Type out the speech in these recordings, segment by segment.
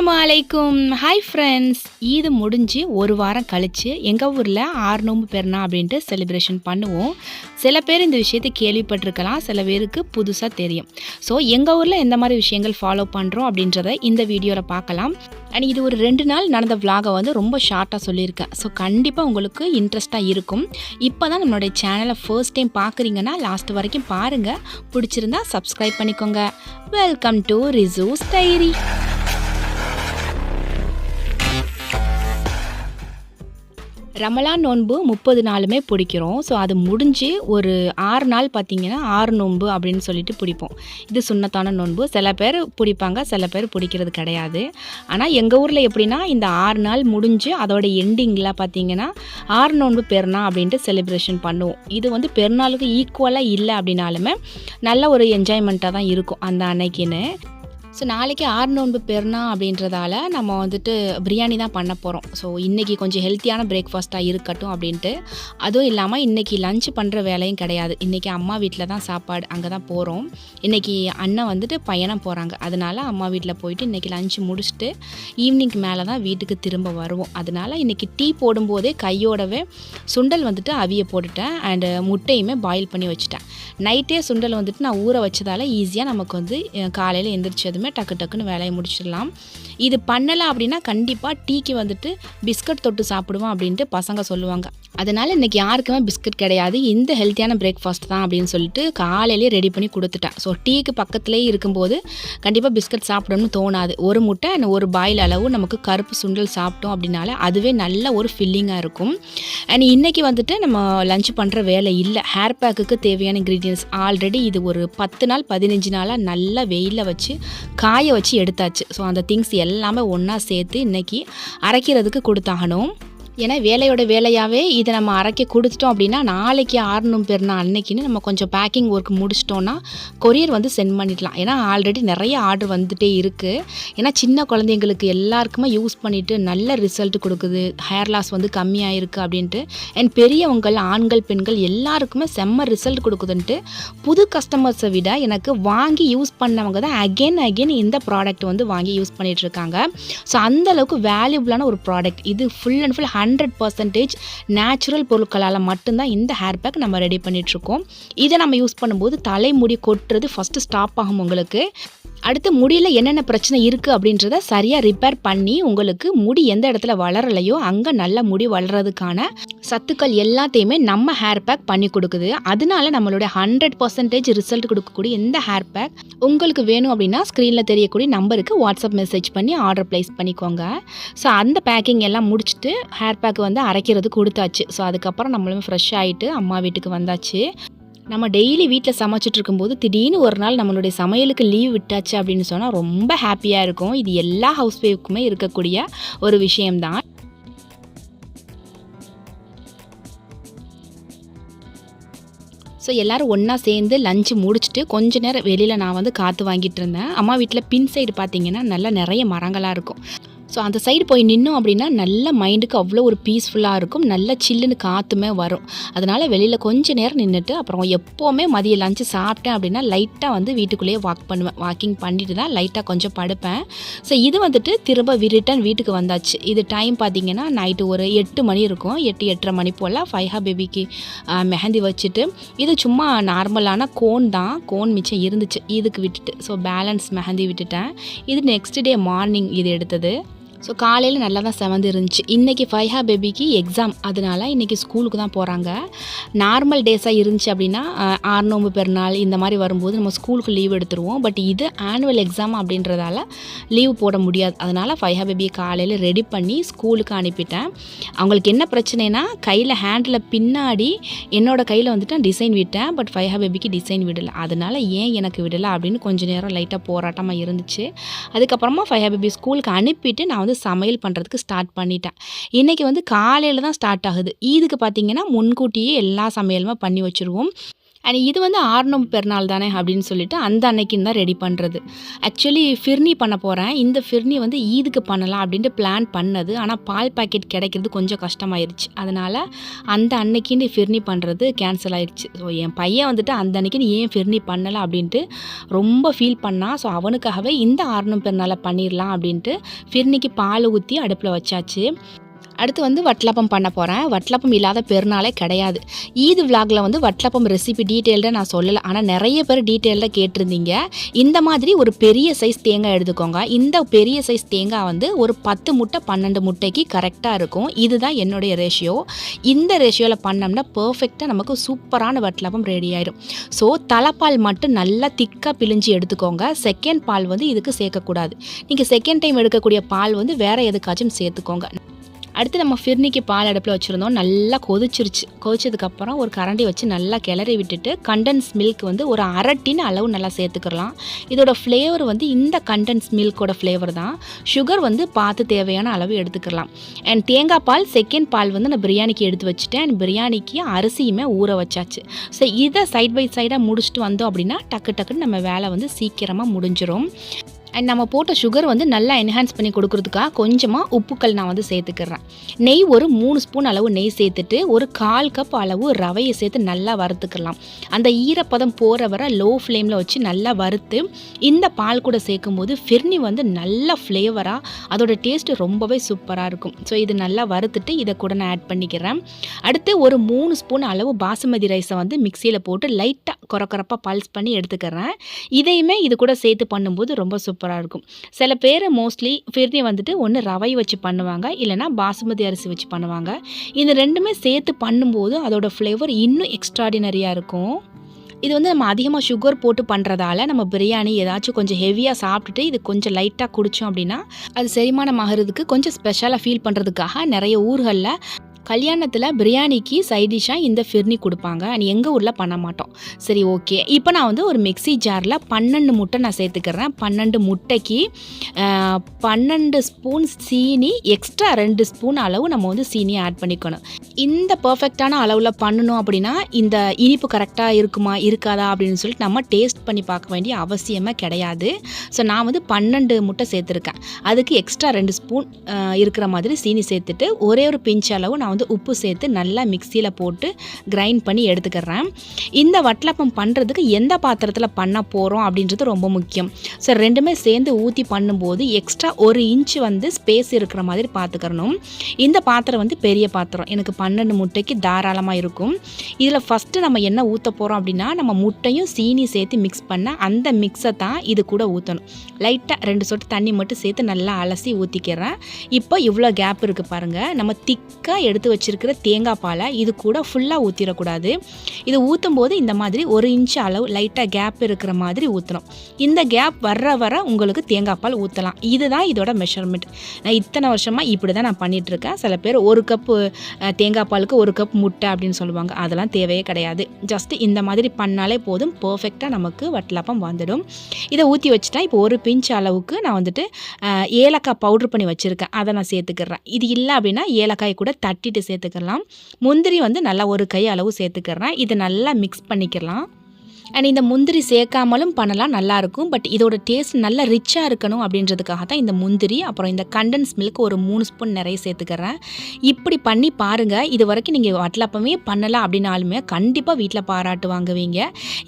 அஸ்ஸலாமு அலைக்கும். Hi friends ஈது முடிஞ்சு ஒரு வாரம் கழித்து எங்கள் ஊரில் ஆறு நோம்பு பெருனா அப்படின்ட்டு செலிப்ரேஷன் பண்ணுவோம். சில பேர் இந்த விஷயத்தை கேள்விப்பட்டிருக்கலாம். சில பேருக்கு புதுசாக தெரியும். ஸோ எங்கள் ஊரில் எந்த மாதிரி விஷயங்கள் ஃபாலோ பண்ணுறோம் அப்படின்றத இந்த வீடியோவில் பார்க்கலாம். அண்ட் இது ஒரு ரெண்டு நாள் நடந்த விலாகை வந்து ரொம்ப ஷார்ட்டாக சொல்லியிருக்கேன். ஸோ கண்டிப்பாக உங்களுக்கு இன்ட்ரெஸ்ட்டாக இருக்கும். இப்போ தான் நம்மளுடைய சேனலை ஃபர்ஸ்ட் டைம் பார்க்குறீங்கன்னா லாஸ்ட் வரைக்கும் பாருங்கள் பிடிச்சிருந்தா சப்ஸ்கிரைப் பண்ணிக்கோங்க. வெல்கம் டு ரிசூஸ் டைரி ரமலான் நோன்பு முப்பது நாளுமே பிடிக்கிறோம். ஸோ அது முடிஞ்சு ஒரு ஆறு நாள் பார்த்திங்கன்னா ஆறு நோன்பு அப்படின்னு சொல்லிட்டு பிடிப்போம். இது சுண்ணத்தான நோன்பு. சில பேர் பிடிப்பாங்க சில பேர் பிடிக்கிறது கிடையாது. ஆனால் எங்கள் ஊரில் எப்படின்னா இந்த ஆறு நாள் முடிஞ்சு அதோட எண்டிங்கில் பார்த்திங்கன்னா ஆறு நோன்பு பெருனா அப்படின்ட்டு செலிப்ரேஷன் பண்ணுவோம். இது வந்து பெருநாளுக்கு ஈக்குவலாக இல்லை அப்படின்னாலுமே நல்ல ஒரு என்ஜாய்மெண்ட்டாக தான் இருக்கும் அந்த அன்னைக்குன்னு. ஸோ நாளைக்கு ஆறு நோன்பு பெருனா அப்படின்றதால நம்ம வந்துட்டு பிரியாணி தான் பண்ண போகிறோம் ஸோ இன்றைக்கி கொஞ்சம் ஹெல்த்தியான பிரேக்ஃபாஸ்ட்டாக இருக்கட்டும் அப்படின்ட்டு. அதுவும் இல்லாமல் இன்றைக்கி லஞ்ச் பண்ணுற வேலையும் கிடையாது. இன்றைக்கி அம்மா வீட்டில் தான் சாப்பாடு அங்கே தான் போகிறோம் இன்றைக்கி அண்ணன் வந்துட்டு பயணம் போகிறாங்க அதனால அம்மா வீட்டில் போயிட்டு இன்றைக்கி லஞ்ச் முடிச்சுட்டு ஈவினிங் மேலே தான் வீட்டுக்கு திரும்ப வருவோம். அதனால இன்றைக்கி டீ போடும்போதே கையோடவே சுண்டல் வந்துட்டு அவிய போட்டுட்டேன். அண்டு முட்டையுமே பாயில் பண்ணி வச்சுட்டேன். நைட்டே சுண்டல் வந்துட்டு நான் ஊற வச்சதால ஈஸியாக நமக்கு வந்து காலையில் எந்திரிச்சதுமே டக்கு டக்குன்னு வேலையை முடிச்சிடலாம். இது பண்ணலை அப்படின்னா கண்டிப்பாக டீக்கு வந்துட்டு பிஸ்கட் தொட்டு சாப்பிடுவோம் அப்படின்ட்டு பசங்க சொல்லுவாங்க. அதனால் இன்றைக்கி யாருக்குமே பிஸ்கட் கிடையாது. இந்த ஹெல்த்தியான பிரேக்ஃபாஸ்ட் தான் அப்படின்னு சொல்லிட்டு காலையிலேயே ரெடி பண்ணி கொடுத்துட்டேன். ஸோ டீக்கு பக்கத்துலேயே இருக்கும்போது கண்டிப்பாக பிஸ்கட் சாப்பிடணும்னு தோணாது. ஒரு முட்டை and ஒரு பாயில் அளவு நமக்கு கருப்பு சுண்டல் சாப்பிட்டோம் அப்படின்னால அதுவே நல்ல ஒரு ஃபில்லிங்காக இருக்கும். அண்ட் இன்றைக்கி வந்துட்டு நம்ம லஞ்ச் பண்ணுற வேலை இல்லை. ஹேர் பேக்குக்கு தேவையான இன்க்ரீடியன்ஸ் ஆல்ரெடி இது ஒரு பத்து நாள் பதினஞ்சு நாளாக நல்லா வெயிலில் வச்சு காய வச்சு எடுத்தாச்சு. ஸோ அந்த திங்ஸ் எல்லாமே ஒன்றா சேர்த்து இன்றைக்கி அரைக்கிறதுக்கு கொடுத்தாகணும். ஏன்னா வேலையோட வேலையாகவே இதை நம்ம அரைக்க கொடுத்துட்டோம் அப்படின்னா நாளைக்கு ஆறணும் பேர்னா அன்னைக்குன்னு நம்ம கொஞ்சம் பேக்கிங் ஒர்க் முடிச்சிட்டோன்னா கொரியர் வந்து சென்ட் பண்ணிடலாம். ஏன்னா ஆல்ரெடி நிறைய ஆர்டர் வந்துட்டே இருக்குது ஏன்னா சின்ன குழந்தைங்களுக்கு எல்லாருக்குமே யூஸ் பண்ணிவிட்டு நல்ல ரிசல்ட் கொடுக்குது. ஹேர் லாஸ் வந்து கம்மியாக இருக்குது அப்படின்ட்டு. அண்ட் பெரியவங்கள் ஆண்கள் பெண்கள் எல்லாருக்குமே செம்ம ரிசல்ட் கொடுக்குதுன்ட்டு புது கஸ்டமர்ஸை விட எனக்கு வாங்கி யூஸ் பண்ணவங்க தான் அகெயின் அகெயின் இந்த ப்ராடக்ட் வந்து வாங்கி யூஸ் பண்ணிகிட்ருக்காங்க இருக்காங்க. ஸோ அந்த அளவுக்கு வேல்யூபிளான ஒரு ப்ராடக்ட் இது full and full hundred hundred percentage natural பொருட்களால் மட்டும்தான் இந்த ஹேர் பேக் நம்ம ரெடி பண்ணிகிட்ருக்கோம் இதை நம்ம யூஸ் பண்ணும்போது தலைமுடி கொட்டுறது ஃபஸ்ட்டு ஸ்டாப் ஆகும் உங்களுக்கு. அடுத்து முடியில் என்னென்ன பிரச்சனை இருக்குது அப்படின்றத சரியாக ரிப்பேர் பண்ணி உங்களுக்கு முடி எந்த இடத்துல வளரலையோ அங்கே நல்ல முடி வளர்கிறதுக்கான சத்துக்கள் எல்லாத்தையுமே நம்ம ஹேர் பேக் பண்ணி கொடுக்குது. அதனால நம்மளுடைய ஹண்ட்ரட் பர்சன்டேஜ் ரிசல்ட் கொடுக்கக்கூடிய இந்த ஹேர் பேக் உங்களுக்கு வேணும் அப்படின்னா ஸ்க்ரீனில் தெரியக்கூடிய நம்பருக்கு வாட்ஸ்அப் மெசேஜ் பண்ணி ஆர்டர் ப்ளேஸ் பண்ணிக்கோங்க. ஸோ அந்த பேக்கிங் எல்லாம் முடிச்சுட்டு ஹேர் பேக் வந்து அரைக்கிறது கொடுத்தாச்சு. ஸோ அதுக்கப்புறம் நம்மளுமே ஃப்ரெஷ் ஆகிட்டு அம்மா வீட்டுக்கு வந்தாச்சு. நம்ம டெய்லி வீட்டில் சமைச்சிட்டு இருக்கும்போது திடீர்னு ஒரு நாள் நம்மளுடைய சமையலுக்கு லீவ் விட்டாச்சு அப்படின்னு சொன்னால் ரொம்ப ஹாப்பியாக இருக்கும். இது எல்லா ஹவுஸ் ஒய்ஃப்க்குமே இருக்கக்கூடிய ஒரு விஷயம்தான். ஸோ எல்லோரும் ஒன்றா சேர்ந்து லஞ்சு முடிச்சுட்டு கொஞ்ச நேரம் வெளியில் நான் வந்து காற்று வாங்கிட்டு இருந்தேன். அம்மா வீட்டில் பின் சைடு பார்த்தீங்கன்னா நல்லா நிறைய மரங்களாக இருக்கும். ஸோ அந்த சைடு போய் நின்னோம் அப்படின்னா நல்ல மைண்டுக்கு அவ்வளோ ஒரு பீஸ்ஃபுல்லாக இருக்கும். நல்ல சில்லுன்னு காற்றுமே வரும். அதனால் வெளியில் கொஞ்ச நேரம் நின்றுட்டு அப்புறம் எப்போவுமே மதிய லஞ்சு சாப்பிட்டேன் அப்படின்னா லைட்டாக வந்து வீட்டுக்குள்ளேயே வாக் பண்ணுவேன். வாக்கிங் பண்ணிட்டு தான் லைட்டாக கொஞ்சம் படுப்பேன். ஸோ இது வந்துட்டு திரும்ப ரிட்டன் வீட்டுக்கு வந்தாச்சு. இது டைம் பார்த்தீங்கன்னா நைட்டு ஒரு எட்டு மணி இருக்கும். எட்டு எட்டரை மணி போல் ஃபைஹா பேபிக்கு மெஹந்தி வச்சுட்டு இது சும்மா நார்மலான கோன் தான். கோன் மிச்சம் இருந்துச்சு. இதுக்கு விட்டுட்டு. ஸோ பேலன்ஸ் மெஹந்தி விட்டுட்டேன். இது நெக்ஸ்ட் டே மார்னிங் இது எடுத்தது. ஸோ காலையில் நல்லா தான் செவந்து இருந்துச்சு. இன்றைக்கி ஃபைஹா பேபிக்கு எக்ஸாம் அதனால இன்றைக்கி ஸ்கூலுக்கு தான் போகிறாங்க நார்மல் டேஸாக இருந்துச்சு அப்படின்னா ஆறுநோம்பு பெருநாள் இந்த மாதிரி வரும்போது நம்ம ஸ்கூலுக்கு லீவ் எடுத்துருவோம். பட் இது ஆனுவல் எக்ஸாம் அப்படின்றதால லீவ் போட முடியாது. அதனால் ஃபைஹா பேபியை காலையில் ரெடி பண்ணி ஸ்கூலுக்கு அனுப்பிட்டேன். அவங்களுக்கு என்ன பிரச்சனைனா கையில் ஹேண்டில் பின்னாடி என்னோடய கையில் வந்துட்டு டிசைன் விட்டேன். பட் ஃபைஹா பேபிக்கு டிசைன் விடலை. அதனால் ஏன் எனக்கு விடலை அப்படின்னு கொஞ்சம் நேரம் லைட்டாக போராட்டமாக இருந்துச்சு. அதுக்கப்புறமா ஃபைஹா பேபி ஸ்கூலுக்கு அனுப்பிட்டு நான் வந்து சமையல் பண்ணுறதுக்கு ஸ்டார்ட் பண்ணிட்டேன். இன்றைக்கி வந்து காலையில் தான் ஸ்டார்ட் ஆகுது. ஈதுக்கு பார்த்தீங்கன்னா முன்கூட்டியே எல்லா சமையலுமே பண்ணி வச்சுருவோம். அண்ட் இது வந்து ஆர்னம் பெருநாள் தானே அப்படின்னு சொல்லிட்டு அந்த அன்னைக்குன்னு தான் ரெடி பண்ணுறது ஆக்சுவலி ஃபிர்னி பண்ண போகிறேன் இந்த ஃபிர்னி வந்து ஈதுக்கு பண்ணலாம் அப்படின்ட்டு பிளான் பண்ணது. ஆனால் பால் பாக்கெட் கிடைக்கிறது கொஞ்சம் கஷ்டமாயிருச்சு. அதனால் அந்த அன்னைக்குன்னு ஃபிர்னி பண்ணுறது கேன்சல் ஆயிடுச்சு ஸோ என் பையன் வந்துட்டு அந்த அன்னைக்குன்னு ஏன் ஃபிர்னி பண்ணலை அப்படின்ட்டு ரொம்ப ஃபீல் பண்ணான் ஸோ அவனுக்காகவே இந்த ஆர்னம் பெருநாளை பண்ணிடலாம் அப்படின்ட்டு ஃபிர்னிக்கு பால் ஊற்றி அடுப்பில் வச்சாச்சு. அடுத்து வந்து வட்லப்பம் பண்ண போகிறேன் வட்லப்பம் இல்லாத பெருநாளே கிடையாது. ஈது விலாகில் வந்து வட்லப்பம் ரெசிபி டீட்டெயில்டாக நான் சொல்லலை. ஆனால் நிறைய பேர் டீட்டெயில்டாக கேட்டிருந்தீங்க. இந்த மாதிரி ஒரு பெரிய சைஸ் தேங்காய் எடுத்துக்கோங்க. இந்த பெரிய சைஸ் தேங்காய் வந்து ஒரு பத்து முட்டை பன்னெண்டு முட்டைக்கு கரெக்டாக இருக்கும். இதுதான் என்னுடைய ரேஷியோ இந்த ரேஷியோவில் பண்ணோம்னா பர்ஃபெக்டாக நமக்கு சூப்பரான வட்லப்பம் ரெடி ஆயிடும் ஸோ தலைப்பால் மட்டும் நல்லா திக்காக பிழிஞ்சு எடுத்துக்கோங்க. செகண்ட் பால் வந்து இதுக்கு சேர்க்கக்கூடாது. நீங்கள் செகண்ட் டைம் எடுக்கக்கூடிய பால் வந்து வேறு எதுக்காச்சும் சேர்த்துக்கோங்க. அடுத்து நம்ம ஃபிர்னிக்கு பால் அடுப்பில் வச்சுருந்தோம். நல்லா கொதிச்சிருச்சு. கொதிச்சதுக்கப்புறம் ஒரு கரண்டி வச்சு நல்லா கிளறி விட்டுட்டு கண்டன்ஸ் மில்க் வந்து ஒரு அரை டின் அளவு நல்லா சேர்த்துக்கலாம். இதோட ஃப்ளேவர் வந்து இந்த கண்டன்ஸ் மில்கோட ஃப்ளேவர் தான். சுகர் வந்து பார்த்து தேவையான அளவு எடுத்துக்கலாம். அண்ட் தேங்காய் பால் செகண்ட் பால் வந்து நான் பிரியாணிக்கு எடுத்து வச்சுட்டேன். அண்ட் பிரியாணிக்கு அரிசியுமே ஊற வச்சாச்சு. ஸோ இதை சைட் பை சைடாக முடிச்சுட்டு வந்தோம் அப்படின்னா டக்கு டக்குன்னு நம்ம வேலை வந்து சீக்கிரமாக முடிஞ்சிடும் அண்ட் நம்ம போட்ட சுகர் வந்து நல்லா என்ஹான்ஸ் பண்ணி கொடுக்குறதுக்காக கொஞ்சமாக உப்புக்கள் நான் வந்து சேர்த்துக்கிறேன். நெய் ஒரு மூணு ஸ்பூன் அளவு நெய் சேர்த்துட்டு ஒரு கால் கப் அளவு ரவையை சேர்த்து நல்லா வறுத்துக்கலாம். அந்த ஈரப்பதம் போகிற வர லோ ஃப்ளேமில் வச்சு நல்லா வறுத்து இந்த பால் கூட சேர்க்கும் போது ஃபிர்னி வந்து நல்ல ஃப்ளேவராக அதோட டேஸ்ட்டு ரொம்பவே சூப்பராக இருக்கும். ஸோ இது நல்லா வறுத்துட்டு இதை கூட நான் ஆட் பண்ணிக்கிறேன். அடுத்து ஒரு மூணு ஸ்பூன் அளவு பாசுமதி ரைஸை வந்து மிக்சியில் போட்டு லைட்டாக குறக்குறப்பாக பல்ஸ் பண்ணி எடுத்துக்கிறேன். இதையுமே இது கூட சேர்த்து பண்ணும்போது ரொம்ப சூப்பராக இருக்கும். சில பேர் மோஸ்ட்லி ஃபிர்னி வந்துட்டு ஒன்று ரவை வச்சு பண்ணுவாங்க இல்லைனா பாசுமதி அரிசி வச்சு பண்ணுவாங்க. இந்த ரெண்டுமே சேர்த்து பண்ணும்போது அதோடய ஃப்ளேவர் இன்னும் எக்ஸ்ட்ராடினரியாக இருக்கும். இது வந்து நம்ம அதிகமாக சுகர் போட்டு பண்ணுறதால நம்ம பிரியாணி ஏதாச்சும் கொஞ்சம் ஹெவியாக சாப்பிட்டுட்டு இது கொஞ்சம் லைட்டாக குடித்தோம் அப்படின்னா அது செரிமானம் ஆகிறதுக்கு கொஞ்சம் ஸ்பெஷலாக ஃபீல் பண்ணுறதுக்காக நிறைய ஊர்களில் கல்யாணத்தில் பிரியாணிக்கு சைடிஷாக இந்த ஃபிர்னி கொடுப்பாங்க. அண்ட் எங்கள் ஊரில் பண்ண மாட்டோம். சரி ஓகே இப்போ நான் வந்து ஒரு மிக்ஸி ஜாரில் பன்னெண்டு முட்டை நான் சேர்த்துக்கிறேன். பன்னெண்டு முட்டைக்கு பன்னெண்டு ஸ்பூன் சீனி எக்ஸ்ட்ரா ரெண்டு ஸ்பூன் அளவு நம்ம வந்து சீனி ஆட் பண்ணிக்கணும். இந்த பர்ஃபெக்டான அளவில் பண்ணணும் அப்படின்னா இந்த இனிப்பு கரெக்டாக இருக்குமா இருக்காதா அப்படின்னு சொல்லிட்டு நம்ம டேஸ்ட் பண்ணி பார்க்க வேண்டிய அவசியமே கிடையாது. ஸோ நான் வந்து பன்னெண்டு முட்டை சேர்த்துருக்கேன். அதுக்கு எக்ஸ்ட்ரா ரெண்டு ஸ்பூன் இருக்கிற மாதிரி சீனி சேர்த்துட்டு ஒரே ஒரு பிஞ்ச் அளவு நான் வந்து உப்பு சேர்த்து நல்லா மிக்சியில் போட்டு கிரைண்ட் பண்ணி எடுத்துக்கிறேன். இந்த வட்டலப்பம் பண்ணுறதுக்கு எந்த பாத்திரத்தில் பண்ண போகிறோம் அப்படின்றது ரொம்ப முக்கியம். ஸோ ரெண்டுமே சேர்ந்து ஊற்றி பண்ணும்போது எக்ஸ்ட்ரா ஒரு இன்ச் வந்து ஸ்பேஸ் இருக்கிற மாதிரி பார்த்துக்கிறணும் இந்த பாத்திரம் வந்து பெரிய பாத்திரம். எனக்கு பன்னெண்டு முட்டைக்கு தாராளமாக இருக்கும். இதில் ஃபஸ்ட்டு நம்ம என்ன ஊற்ற போகிறோம் அப்படின்னா நம்ம முட்டையும் சீனி சேர்த்து மிக்ஸ் பண்ண அந்த மிக்ஸை தான் இது கூட ஊற்றணும் லைட்டாக ரெண்டு சொட்டு தண்ணி மட்டும் சேர்த்து நல்லா அலசி ஊற்றிக்கிறேன் இப்போ இவ்வளோ கேப் இருக்குது பாருங்கள் நம்ம திக்காக எடுத்து எடுத்து வச்சுருக்கிற தேங்காய் பாலை இது கூட ஃபுல்லாக ஊற்றிடக்கூடாது இது ஊற்றும் போது இந்த மாதிரி ஒரு இன்ச் அளவு லைட்டாக கேப் இருக்கிற மாதிரி ஊற்றணும் இந்த கேப் வர்ற வர உங்களுக்கு தேங்காய் பால் ஊற்றலாம் இதுதான் இதோட மெஷர்மெண்ட் நான் இத்தனை வருஷமாக இப்படி தான் நான் பண்ணிகிட்ருக்கேன் இருக்கேன் சில பேர் ஒரு கப்பு தேங்காய் பாலுக்கு ஒரு கப் முட்டை அப்படின்னு சொல்லுவாங்க. அதெல்லாம் தேவையே கிடையாது. ஜஸ்ட் இந்த மாதிரி பண்ணாலே போதும். பர்ஃபெக்டாக நமக்கு வட்டலப்பம் வந்துடும். இதை ஊற்றி வச்சுட்டா இப்போ ஒரு பிஞ்ச் அளவுக்கு நான் வந்துட்டு ஏலக்காய் பவுட்ரு பண்ணி வச்சுருக்கேன். அதை நான் சேர்த்துக்கிறேன். இது இல்லை அப்படின்னா ஏலக்காய் கூட தட்டி தட்டிட்டு சேர்த்துக்கலாம். முந்திரி வந்து நல்லா ஒரு கை அளவு சேர்த்துக்கிறேன். இது நல்லா மிக்ஸ் பண்ணிக்கலாம். அண்ட் இந்த முந்திரி சேர்க்காமலும் பண்ணலாம் நல்லாயிருக்கும் பட் இதோட டேஸ்ட் நல்லா ரிச்சாக இருக்கணும் அப்படின்றதுக்காக தான் இந்த முந்திரி அப்புறம் இந்த கண்டன்ஸ் மில்க் ஒரு மூணு ஸ்பூன் நிறைய சேர்த்துக்கிறேன். இப்படி பண்ணி பாருங்கள் இது வரைக்கும் நீங்கள் வட்டலப்பமே பண்ணலாம் அப்படின்னாலுமே கண்டிப்பாக வீட்டில் பாராட்டு வாங்குவீங்க.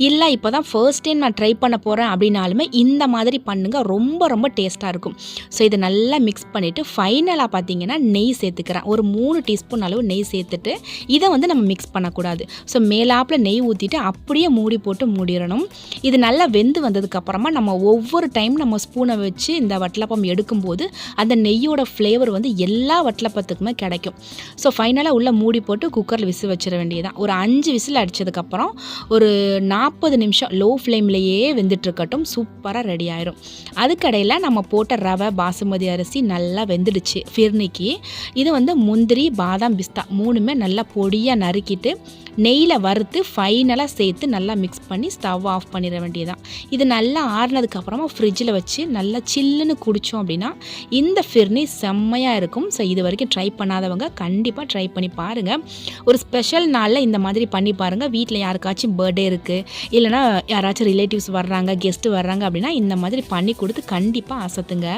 இல்லை இப்போ தான் ஃபர்ஸ்ட் டைம் நான் ட்ரை பண்ண போகிறேன் அப்படின்னாலுமே இந்த மாதிரி பண்ணுங்கள் ரொம்ப ரொம்ப டேஸ்ட்டாக இருக்கும். ஸோ இதை நல்லா மிக்ஸ் பண்ணிவிட்டு ஃபைனலாக பார்த்தீங்கன்னா நெய் சேர்த்துக்கிறேன். ஒரு மூணு டீஸ்பூன் அளவு நெய் சேர்த்துட்டு இதை வந்து நம்ம மிக்ஸ் பண்ணக்கூடாது. ஸோ மேலாப்பில் நெய் ஊற்றிட்டு அப்படியே மூடி போட்டு மூடிடணும் இது நல்லா வெந்து வந்ததுக்கப்புறமா நம்ம ஒவ்வொரு டைம் நம்ம ஸ்பூனை வச்சு இந்த வட்டலப்பம் எடுக்கும்போது அந்த நெய்யோட ஃப்ளேவர் வந்து எல்லா வட்டலப்பத்துக்குமே கிடைக்கும். ஸோ ஃபைனலாக உள்ளே மூடி போட்டு குக்கரில் விசில் வச்சிட வேண்டியதுதான். ஒரு அஞ்சு விசில் அடித்ததுக்கப்புறம் ஒரு நாற்பது நிமிஷம் லோ ஃப்ளேம்லேயே வெந்துட்டுருக்கட்டும் சூப்பராக ரெடி ஆயிரும். அதுக்கடையில் நம்ம போட்ட ரவை பாசுமதி அரிசி நல்லா வெந்துடுச்சு. ஃபிர்னிக்கு இது வந்து முந்திரி பாதாம் பிஸ்தா மூணுமே நல்லா பொடியாக நறுக்கிட்டு நெய்யில் வறுத்து ஃபைனலாக சேர்த்து நல்லா மிக்ஸ் பண்ணி ஸ்டவ் ஆஃப் பண்ணிட வேண்டியதான் இது நல்லா ஆறுனதுக்கப்புறமா ஃப்ரிட்ஜில் வச்சு நல்லா சில்லுன்னு குடித்தோம் அப்படின்னா இந்த ஃபிர்னி செம்மையாக இருக்கும். ஸோ இது வரைக்கும் ட்ரை பண்ணாதவங்க கண்டிப்பாக ட்ரை பண்ணி பாருங்கள் ஒரு ஸ்பெஷல் நாளில் இந்த மாதிரி பண்ணி பாருங்கள் வீட்டில் யாருக்காச்சும் பர்த்டே இருக்குது இல்லைனா யாராச்சும் ரிலேட்டிவ்ஸ் வர்றாங்க கெஸ்ட்டு வர்றாங்க அப்படின்னா இந்த மாதிரி பண்ணி கொடுத்து கண்டிப்பாக அசத்துங்க.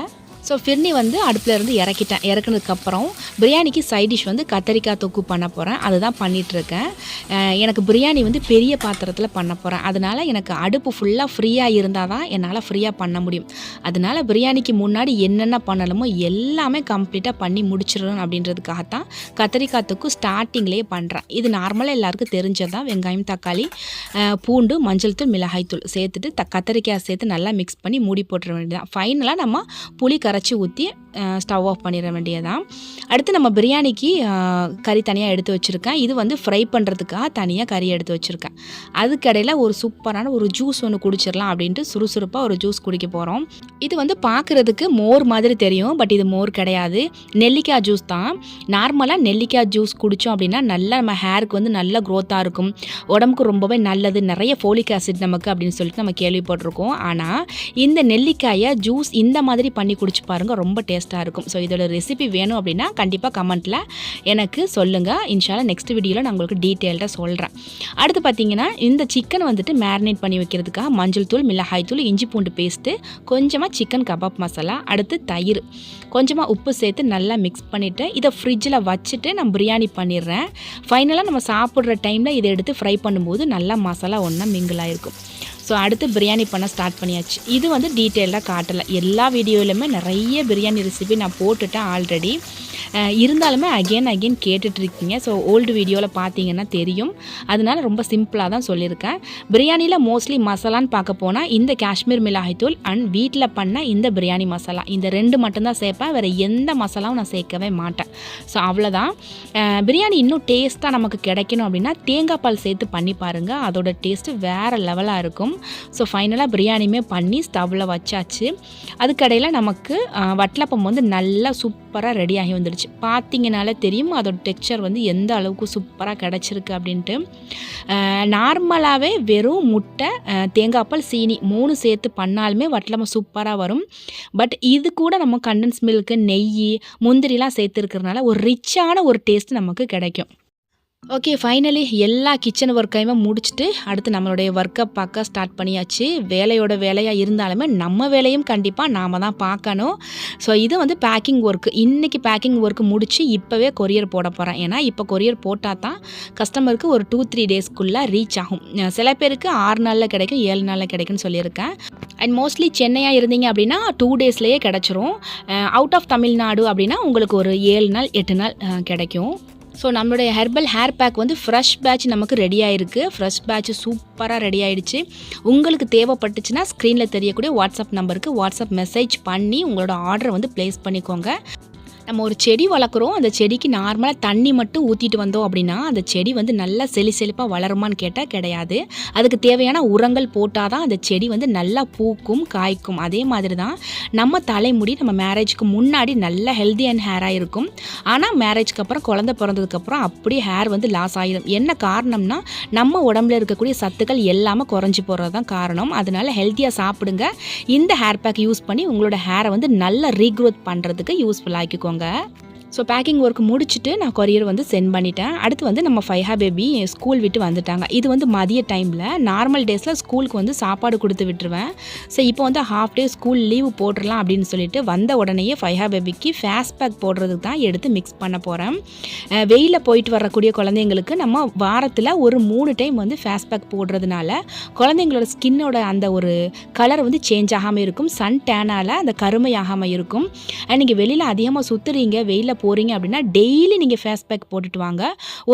ஸோ ஃபிர்னி வந்து அடுப்பில் இருந்து இறக்கிட்டேன். இறக்குனதுக்கப்புறம் பிரியாணிக்கு சைட் டிஷ் வந்து கத்தரிக்காய் தொக்கு பண்ண போகிறேன் அதுதான் பண்ணிகிட்ருக்கேன் எனக்கு பிரியாணி வந்து பெரிய பாத்திரத்தில் பண்ண போகிறேன் அதனால் எனக்கு அடுப்பு ஃபுல்லாக ஃப்ரீயாக இருந்தால் தான் என்னால் ஃப்ரீயாக பண்ண முடியும். அதனால் பிரியாணிக்கு முன்னாடி என்னென்ன பண்ணணுமோ எல்லாமே கம்ப்ளீட்டாக பண்ணி முடிச்சிடணும் அப்படின்றதுக்காகத்தான் கத்தரிக்காய் தொக்கு ஸ்டார்டிங்லேயே பண்ணுறேன் இது நார்மலாக எல்லாருக்கும் தெரிஞ்சது தான். வெங்காயம் தக்காளி பூண்டு மஞ்சள் தூள் மிளகாய் தூள் சேர்த்துட்டு த கத்தரிக்காய் சேர்த்து நல்லா மிக்ஸ் பண்ணி மூடி போட்டுற வேண்டியதான் ஃபைனலாக நம்ம புளி கரைச்சி ஊற்றி ஸ்டவ் ஆஃப் பண்ணிட வேண்டியதான் அடுத்து நம்ம பிரியாணிக்கு கறி தனியாக எடுத்து வச்சுருக்கேன். இது வந்து ஃப்ரை பண்ணுறதுக்காக தனியாக கறி எடுத்து வச்சுருக்கேன். அதுக்கடையில் ஒரு சூப்பரான ஒரு ஜூஸ் ஒன்று குடிச்சிடலாம் அப்படின்ட்டு சுறுசுறுப்பாக ஒரு ஜூஸ் குடிக்க போகிறோம் இது வந்து பார்க்குறதுக்கு மோர் மாதிரி தெரியும் பட் இது மோர் கிடையாது. நெல்லிக்காய் ஜூஸ் தான். நார்மலாக நெல்லிக்காய் ஜூஸ் குடித்தோம் அப்படின்னா நல்லா நம்ம ஹேருக்கு வந்து நல்ல க்ரோத்தாக இருக்கும். உடம்புக்கு ரொம்பவே நல்லது. நிறைய ஃபோலிக் ஆசிட் நமக்கு அப்படின்னு சொல்லிட்டு நம்ம கேள்விப்பட்டிருக்கோம். ஆனால் இந்த நெல்லிக்காயை ஜூஸ் இந்த மாதிரி பண்ணி குடிச்சு பாருங்கள் ரொம்ப டேஸ்ட்டாக இருக்கும். ஸோ இதோட ரெசிபி வேணும் அப்படின்னா கண்டிப்பாக கமெண்ட்டில் எனக்கு சொல்லுங்கள் இன்ஷால்லா நெக்ஸ்ட் வீடியோவில் நான் உங்களுக்கு டீட்டெயில்டாக சொல்கிறேன் அடுத்து பார்த்தீங்கன்னா இந்த சிக்கன் வந்துட்டு மேரினேட் பண்ணி வைக்கிறதுக்காக மஞ்சள் தூள் மிளகாய் தூள் இஞ்சி பூண்டு பேஸ்ட்டு கொஞ்சமாக சிக்கன் கபாப் மசாலா அடுத்து தயிர். கொஞ்சமாக உப்பு சேர்த்து நல்லா மிக்ஸ் பண்ணிவிட்டு இதை ஃப்ரிட்ஜில் வச்சுட்டு நான் பிரியாணி பண்ணிடுறேன். ஃபைனலாக நம்ம சாப்பிட்ற டைமில் இதை எடுத்து ஃப்ரை பண்ணும்போது நல்லா மசாலா ஒன்றா மிங்கிள் ஆகிருக்கும் ஸோ அடுத்து பிரியாணி பண்ண ஸ்டார்ட் பண்ணியாச்சு. இது வந்து டீட்டெயிலாக காட்டலை. எல்லா வீடியோலையுமே நிறைய பிரியாணி ரெசிபி நான் போட்டுட்டேன் ஆல்ரெடி இருந்தாலுமே அகெயின் அகெயின் கேட்டுட்ருக்கீங்க ஸோ ஓல்டு வீடியோவில் பார்த்தீங்கன்னா தெரியும். அதனால ரொம்ப சிம்பிளாக தான் சொல்லியிருக்கேன். பிரியாணியில் மோஸ்ட்லி மசாலான்னு பார்க்க போனால் இந்த காஷ்மீர் மிளகாய்த்தூள் அண்ட் வீட்டில் பண்ண இந்த பிரியாணி மசாலா. இந்த ரெண்டு மட்டும்தான் சேர்ப்பேன். வேறு எந்த மசாலாவும் நான் சேர்க்கவே மாட்டேன். ஸோ அவ்வளோதான் பிரியாணி இன்னும் டேஸ்ட்டாக நமக்கு கிடைக்கணும் அப்படின்னா தேங்காய் பால் சேர்த்து பண்ணி பாருங்கள் அதோட டேஸ்ட்டு வேறு லெவலாக இருக்கும். ஸோ ஃபைனலாக பிரியாணியுமே பண்ணி ஸ்டவ்வில் வச்சாச்சு. அதுக்கடையில் நமக்கு வட்டலப்பம் வந்து நல்லா சூப்பராக ரெடியாகி வந்துடுச்சு. பார்த்தீங்கனாலே தெரியும்? அதோட டெக்ஸ்சர் வந்து எந்த அளவுக்கு சூப்பராக கிடச்சிருக்கு அப்படின்ட்டு. நார்மலாகவே வெறும் முட்டை தேங்காய்ப்பால் தேங்காய் பால் சீனி மூணு சேர்த்து பண்ணாலுமே வட்டலப்பம் சூப்பராக வரும். பட் இது கூட நம்ம கண்டன்ஸ் மில்க்கு நெய் முந்திரிலாம் சேர்த்துருக்கிறதுனால ஒரு ரிச்சான ஒரு டேஸ்ட் நமக்கு கிடைக்கும். ஓகே ஃபைனலி எல்லா கிச்சன் ஒர்க்கையுமே முடிச்சுட்டு அடுத்து நம்மளுடைய ஒர்க்கை பார்க்க ஸ்டார்ட் பண்ணியாச்சு. வேலையோட வேலையாக இருந்தாலுமே நம்ம வேலையும் கண்டிப்பாக நாம் தான் பார்க்கணும். ஸோ இது வந்து பேக்கிங் ஒர்க்கு இன்றைக்கி பேக்கிங் ஒர்க்கு முடித்து இப்போவே கொரியர் போட போகிறேன் ஏன்னா இப்போ கொரியர் போட்டால் தான் கஸ்டமருக்கு ஒரு டூ த்ரீ டேஸ்க்குள்ளே ரீச் ஆகும். சில பேருக்கு ஆறு நாளில் கிடைக்கும் ஏழு நாளில் கிடைக்கும்னு சொல்லியிருக்கேன். அண்ட் மோஸ்ட்லி சென்னையாக இருந்தீங்க அப்படின்னா டூ டேஸ்லேயே கிடச்சிரும். அவுட் ஆஃப் தமிழ்நாடு அப்படின்னா உங்களுக்கு ஒரு ஏழு நாள் எட்டு நாள் கிடைக்கும். ஸோ நம்மளுடைய ஹெர்பல் ஹேர் பேக் வந்து ஃப்ரெஷ் பேட்ச் நமக்கு ரெடி ஆயிருக்கு. ஃப்ரெஷ் பேட்ச் சூப்பராக ரெடி ஆயிடுச்சு. உங்களுக்கு தேவைப்பட்டுச்சுன்னா ஸ்க்ரீனில் தெரியக்கூடிய வாட்ஸ்அப் நம்பருக்கு வாட்ஸ்அப் மெசேஜ் பண்ணி உங்களோட ஆர்டரை வந்து ப்ளேஸ் பண்ணிக்கோங்க. நம்ம ஒரு செடி வளர்க்குறோம் அந்த செடிக்கு நார்மலாக தண்ணி மட்டும் ஊற்றிட்டு வந்தோம் அப்படின்னா அந்த செடி வந்து நல்லா செழி செழிப்பாக வளருமான்னு கேட்டால் கிடையாது. அதுக்கு தேவையான உரங்கள் போட்டால் தான் அந்த செடி வந்து நல்லா பூக்கும் காய்க்கும். அதே மாதிரி தான் நம்ம தலைமுடி நம்ம மேரேஜ்க்கு முன்னாடி நல்ல ஹெல்தி அண்ட் ஹேராக இருக்கும் ஆனால் மேரேஜ்க்கு அப்புறம் குழந்தை பிறந்ததுக்கப்புறம் அப்படியே ஹேர் வந்து லாஸ் ஆகிடும் என்ன காரணம்னா நம்ம உடம்புல இருக்கக்கூடிய சத்துக்கள் எல்லாமே குறைஞ்சி போகிறது தான் காரணம். அதனால ஹெல்த்தியாக சாப்பிடுங்க. இந்த ஹேர் பேக் யூஸ் பண்ணி உங்களோட ஹேரை வந்து நல்லா ரீக்ரோத் பண்ணுறதுக்கு யூஸ்ஃபுல்லாக ஆக்கிக்கோங்க. எடுத்துக்கோங்க ஸோ பேக்கிங் ஒர்க் முடிச்சுட்டு நான் கொரியர் வந்து சென்ட் பண்ணிட்டேன். அடுத்து வந்து நம்ம ஃபைஹா பேபி ஸ்கூல் விட்டு வந்துட்டாங்க. இது வந்து மதிய டைமில் நார்மல் டேஸில் ஸ்கூலுக்கு வந்து சாப்பாடு கொடுத்து விட்டுருவேன். ஸோ இப்போ வந்து ஹாஃப் டே ஸ்கூல் லீவு போட்டுடலாம் அப்படின்னு சொல்லிட்டு வந்த உடனேயே ஃபைஹா பேபிக்கு ஃபேஸ் பேக் போடுறதுக்கு தான் எடுத்து மிக்ஸ் பண்ண போகிறேன் வெயிலில் போயிட்டு வரக்கூடிய குழந்தைங்களுக்கு நம்ம வாரத்தில் ஒரு மூணு டைம் வந்து ஃபேஸ் பேக் போடுறதுனால குழந்தைங்களோட ஸ்கின்னோட அந்த ஒரு கலர் வந்து சேஞ்ச் ஆகாமல் இருக்கும். சன் டேனால் அந்த கருமையாகாமல் இருக்கும். அண்ட் நீங்கள் வெளியில் அதிகமாக சுற்றுறீங்க வெயிலில் போகிறீங்க அப்படின்னா டெய்லி நீங்கள் ஃபேஸ் பேக் போட்டுட்டு வாங்க.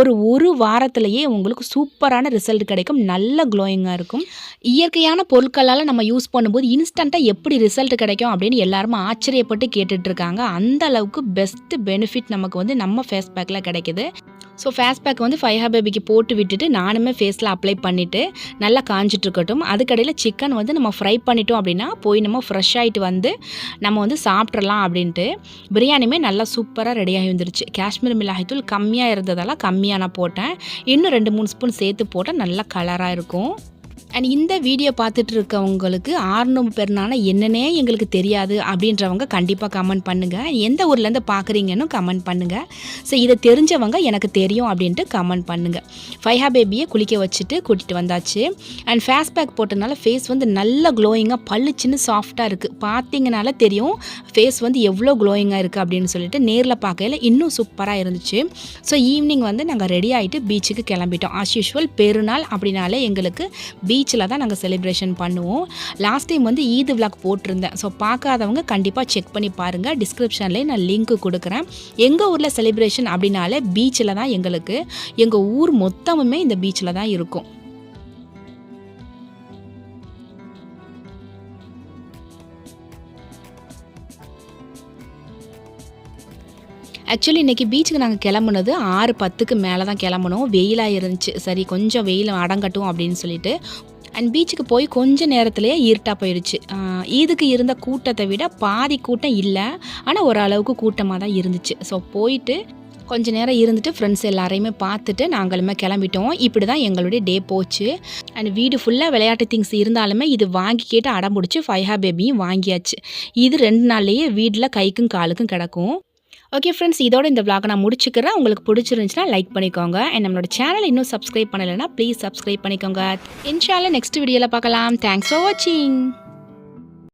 ஒரு ஒரு வாரத்திலேயே உங்களுக்கு சூப்பரான ரிசல்ட் கிடைக்கும். நல்ல க்ளோயிங்காக இருக்கும். இயற்கையான பொருட்களால் நம்ம யூஸ் பண்ணும்போது இன்ஸ்டண்ட்டாக எப்படி ரிசல்ட் கிடைக்கும் அப்படின்னு எல்லாருமே ஆச்சரியப்பட்டு கேட்டுட்ருக்காங்க அந்த அளவுக்கு பெஸ்ட் பெனிஃபிட் நமக்கு வந்து நம்ம ஃபேஸ் பேக்கில் கிடைக்குது. ஸோ ஃபேஸ் பேக் வந்து ஃபைஹா பேபிக்கு போட்டு விட்டுட்டு நானுமே ஃபேஸில் அப்ளை பண்ணிவிட்டு நல்லா காஞ்சிட்ருக்கட்டும் அதுக்கடையில் சிக்கன் வந்து நம்ம ஃப்ரை பண்ணிட்டோம் அப்படின்னா போய் நம்ம ஃப்ரெஷ் ஆகிட்டு வந்து நம்ம வந்து சாப்பிட்றலாம் அப்படின்ட்டு பிரியாணியுமே நல்லா சூப்பராக ரெடியாகி வந்துருச்சு. காஷ்மீர் மிளகாய்த்தூள் கம்மியாக இருந்ததால் கம்மியாக நான் போட்டேன். இன்னும் ரெண்டு மூணு ஸ்பூன் சேர்த்து போட்டால் நல்லா கலராக இருக்கும். அண்ட் இந்த வீடியோ பார்த்துட்டு இருக்கவங்களுக்கு ஆர்னவ் பெருநானா என்னன்னே எங்களுக்கு தெரியாது அப்படின்றவங்க கண்டிப்பாக கமெண்ட் பண்ணுங்கள் எந்த ஊர்லேருந்து பார்க்குறீங்கன்னு கமெண்ட் பண்ணுங்கள் ஸோ இதை தெரிஞ்சவங்க எனக்கு தெரியும் அப்படின்ட்டு கமெண்ட் பண்ணுங்கள் ஃபைஹா பேபியை குளிக்க வச்சுட்டு கூட்டிகிட்டு வந்தாச்சு. அண்ட் ஃபேஸ் பேக் போட்டனால ஃபேஸ் வந்து நல்ல க்ளோயிங்காக பளிச்சுன்னு சாஃப்டாக இருக்குது பார்த்தீங்கனால தெரியும் ஃபேஸ் வந்து எவ்வளோ க்ளோயிங்காக இருக்குது அப்படின்னு சொல்லிட்டு நேரில் பார்க்கையில இன்னும் சூப்பராக இருந்துச்சு. ஸோ ஈவினிங் வந்து நாங்கள் ரெடி ஆகிட்டு பீச்சுக்கு கிளம்பிட்டோம். ஆஸ் யூஷுவல் பெருநாள் அப்படின்னாலே எங்களுக்கு பீச் பீச்சில் தான் நாங்கள் செலிப்ரேஷன் பண்ணுவோம். லாஸ்ட் டைம் வந்து ஈது விளாக் போட்டிருந்தேன். ஸோ பார்க்காதவங்க கண்டிப்பாக செக் பண்ணி பாருங்கள் டிஸ்கிரிப்ஷன்லேயே நான் லிங்க் கொடுக்குறேன். எங்கள் ஊரில் செலிப்ரேஷன் அப்படின்னாலே பீச்சில் தான் எங்களுக்கு. எங்கள் ஊர் மொத்தமுமே இந்த பீச்சில் தான் இருக்கும். ஆக்சுவலி இன்றைக்கி பீச்சுக்கு நாங்கள் கிளம்புனது ஆறு பத்துக்கு மேலே தான் கிளம்புனோம். வெயிலாக இருந்துச்சு. சரி கொஞ்சம் வெயில் அடங்கட்டும் அப்படின்னு சொல்லிட்டு அண்ட் பீச்சுக்கு போய் கொஞ்ச நேரத்துலேயே இருட்டாக போயிடுச்சு. இதுக்கு இருந்த கூட்டத்தை விட பாதி கூட்டம் இல்லை. ஆனால் ஓரளவுக்கு கூட்டமாக தான் இருந்துச்சு. ஸோ போயிட்டு கொஞ்ச நேரம் இருந்துட்டு ஃப்ரெண்ட்ஸ் எல்லாரையுமே பார்த்துட்டு நாங்களுமே கிளம்பிட்டோம். இப்படி தான் எங்களுடைய டே போச்சு. அண்ட் வீடு ஃபுல்லாக விளையாட்டு திங்ஸ் இருந்தாலுமே இது வாங்கி கேட்டு அடம் பிடிச்சி ஃபைஹா பேபியும் வாங்கியாச்சு. இது ரெண்டு நாள்லேயே வீட்டில் கைக்கும் காலுக்கும் கிடக்கும். ஓகே ஃப்ரெண்ட்ஸ் இதோட இந்த vlog நான் முடிச்சுக்கிறேன். உங்களுக்கு பிடிச்சிருந்துச்சுன்னா லைக் பண்ணிக்கோங்க. அண்ட் நம்மளோட சேனல் இன்னும் சப்ஸ்கிரைப் பண்ணலைன்னா ப்ளீஸ் சப்ஸ்கிரைப் பண்ணிக்கோங்க. இன்ஷால்ல நெக்ஸ்ட் வீடியோவில் பார்க்கலாம். தேங்க்ஸ் ஃபார் வாட்சிங்